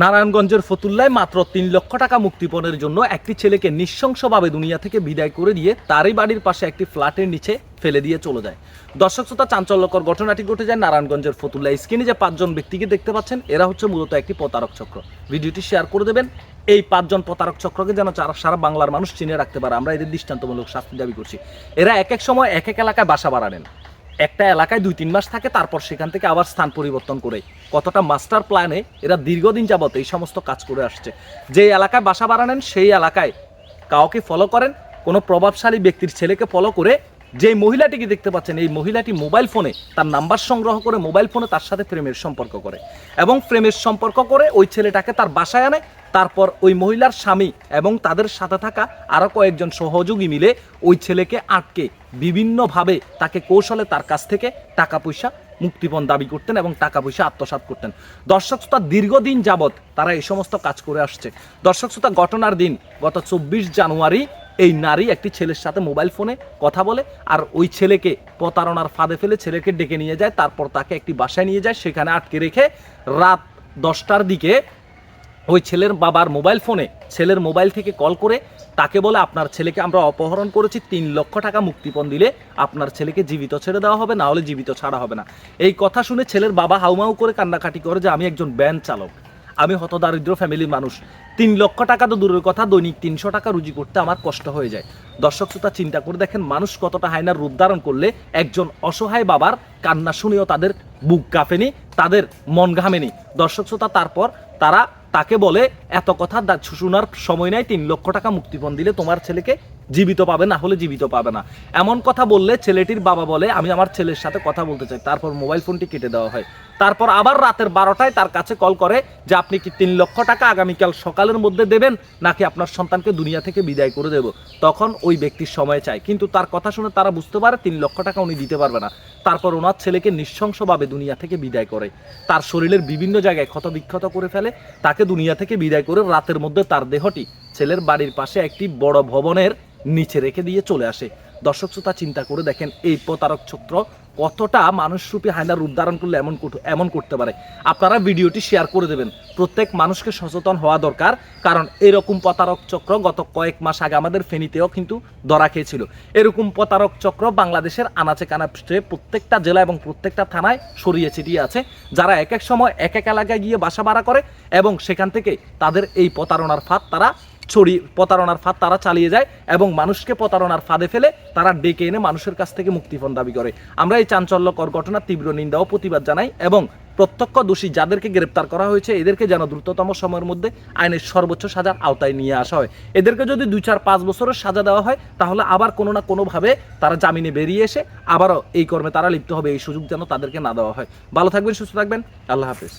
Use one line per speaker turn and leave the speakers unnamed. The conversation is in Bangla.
নারায়ণগঞ্জের ফতুল্লায় মাত্র তিন লক্ষ টাকা মুক্তিপণের জন্য একটি ছেলেকে নৃশংসভাবে দুনিয়া থেকে বিদায় করে দিয়ে তারই বাড়ির পাশে একটি ফ্ল্যাটের নিচে ফেলে দিয়ে চলে যায়। দর্শক শ্রোতা, চাঞ্চল্যকর ঘটনাটি ঘটে যায় নারায়ণগঞ্জের ফতুল্লা স্ক্রিনে যে পাঁচজন ব্যক্তিকে দেখতে পাচ্ছেন, এরা হচ্ছে মূলত একটি প্রতারক চক্র। ভিডিওটি শেয়ার করে দেবেন। এই পাঁচজন প্রতারক চক্রকে যেন সারা বাংলার মানুষ চিনে রাখতে পারে, আমরা এদের দৃষ্টান্তমূলক শাস্তি দাবি করছি। এরা এক এক সময় এক এক এলাকায় বাসা বাড়ানেন একটা এলাকায় দুই তিন মাস থাকে, তারপর সেখান থেকে আবার স্থান পরিবর্তন করে। কতটা মাস্টার প্ল্যানে এরা দীর্ঘদিন যাবত এই সমস্ত কাজ করে আসছে। যে এলাকায় বাসা বাড়ানেন সেই এলাকায় কাউকে ফলো করেন, কোনো প্রভাবশালী ব্যক্তির ছেলেকে ফলো করে যে মহিলাটিকে দেখতে পাচ্ছেন, এই মহিলাটি মোবাইল ফোনে তার নাম্বার সংগ্রহ করে মোবাইল ফোনে তার সাথে প্রেমের সম্পর্ক করে। এবং প্রেমের সম্পর্ক করে ওই ছেলেটাকে তার বাসায় আনে তারপর ওই মহিলার স্বামী এবং তাদের সাথে থাকা আরও কয়েকজন সহযোগী মিলে ওই ছেলেকে আটকে বিভিন্নভাবে তাকে কৌশলে তার কাছ থেকে টাকা পয়সা, মুক্তিপণ দাবি করতেন এবং টাকা পয়সা আত্মসাৎ করতেন। দর্শক শ্রোতা, দীর্ঘদিন যাবৎ তারা এই সমস্ত কাজ করে আসছে। দর্শক শ্রোতা, ঘটনার দিন গত চব্বিশ জানুয়ারি এই নারী একটি ছেলের সাথে মোবাইল ফোনে কথা বলে আর ওই ছেলেকে প্রতারণার ফাঁদে ফেলে ছেলেকে ডেকে নিয়ে যায়, তারপর তাকে একটি বাসায় নিয়ে যায়, সেখানে আটকে রেখে রাত দশটার দিকে ওই ছেলের বাবার মোবাইল ফোনে ছেলের মোবাইল থেকে কল করে তাকে বলে আপনার ছেলেকে আমরা অপহরণ করেছি, তিন লক্ষ টাকা মুক্তিপণ দিলে আপনার ছেলেকে জীবিত ছেড়ে দেওয়া হবে, না হলে জীবিত ছাড়া হবে না। এই কথা শুনে ছেলের বাবা হাউমাউ করে কান্নাকাটি করে যে আমি একজন ব্যান চালক, আমি হতদারিদ্র ফ্যামিলির মানুষ। তিন লক্ষ টাকা তো দূরের কথা, দৈনিক তিনশো টাকা রুজি করতে আমার কষ্ট হয়ে যায়। দর্শক শ্রোতা, চিন্তা করে দেখেন, মানুষ কতটা হায়নার রূপ ধারণ করলে একজন অসহায় বাবার কান্না শুনেও তাদের বুক কাঁপেনি, তাদের মন ঘামেনি। দর্শক শ্রোতা, তারপর তারা তাকে বলে, এত কথা শোনার সময় নাই, তিন লক্ষ টাকা মুক্তিপণ দিলে তোমার ছেলেকে জীবিত পাবে, না হলে জীবিত পাবে না। এমন কথা বললে ছেলেটির বাবা বলে, আমি আমার ছেলের সাথে কথা বলতে চাই। তারপর মোবাইল ফোনটি কেটে দেওয়া হয়। তারপর আবার রাতের বারোটায় তার কাছে কল করে যে আপনি কি তিন লক্ষ টাকা আগামীকাল সকালের মধ্যে দেবেন নাকি আপনার সন্তানকে দুনিয়া থেকে বিদায় করে দেব? তখন ওই ব্যক্তির সময় চায়। কিন্তু তার কথা শুনে তারা বুঝতে পারে তিন লক্ষ টাকা উনি দিতে পারবে না। তারপর ওনার ছেলেকে নৃশংসভাবে দুনিয়া থেকে বিদায় করে। তার শরীরের বিভিন্ন জায়গায় ক্ষত বিক্ষত করে ফেলে। তাকে দুনিয়া থেকে বিদায় করে রাতের মধ্যে তার দেহটি ছেলের বাড়ির পাশে একটি বড় ভবনের নিচে রেখে দিয়ে চলে আসে। দর্শক শ্রোতা চিন্তা করে দেখেন এই প্রতারক চক্র কতটা মানুষরূপী হায়নার রূপ ধারণ করলে এমন এমন করতে পারে। আপনারা ভিডিওটি শেয়ার করে দেবেন। প্রত্যেক মানুষকে সচেতন হওয়া দরকার, কারণ এরকম প্রতারক চক্র গত কয়েক মাস আগে আমাদের ফেনীতেও কিন্তু ধরা খেয়েছিল। এরকম প্রতারক চক্র বাংলাদেশের আনাচে কানাচে প্রত্যেকটা জেলা এবং প্রত্যেকটা থানায় সরিয়ে ছিটিয়ে আছে। যারা এক এক সময় এক এক এলাকায় গিয়ে বাসা ভাড়া করে এবং সেখান থেকে তাদের এই প্রতারণার ফাঁদ তারা ছড়ি প্রতারণার ফাঁদ তারা চালিয়ে যায় এবং মানুষকে প্রতারণার ফাঁদে ফেলে তারা ডেকে এনে মানুষের কাছ থেকে মুক্তিপণ দাবি করে। আমরা এই চাঞ্চল্যকর ঘটনার তীব্র নিন্দা ও প্রতিবাদ জানাই এবং প্রত্যক্ষ দোষী যাদেরকে গ্রেপ্তার করা হয়েছে, এদেরকে যেন দ্রুততম সময়ের মধ্যে আইনের সর্বোচ্চ সাজার আওতায় নিয়ে আসা হয়। এদেরকে যদি দুই, চার, পাঁচ বছরের সাজা দেওয়া হয়, তাহলে আবার কোনো না কোনোভাবে তারা জামিনে বেরিয়ে এসে আবারও এই কর্মে তারা লিপ্ত হবে। এই সুযোগ যেন তাদেরকে না দেওয়া হয়। ভালো থাকবেন, সুস্থ থাকবেন। আল্লাহ হাফিজ।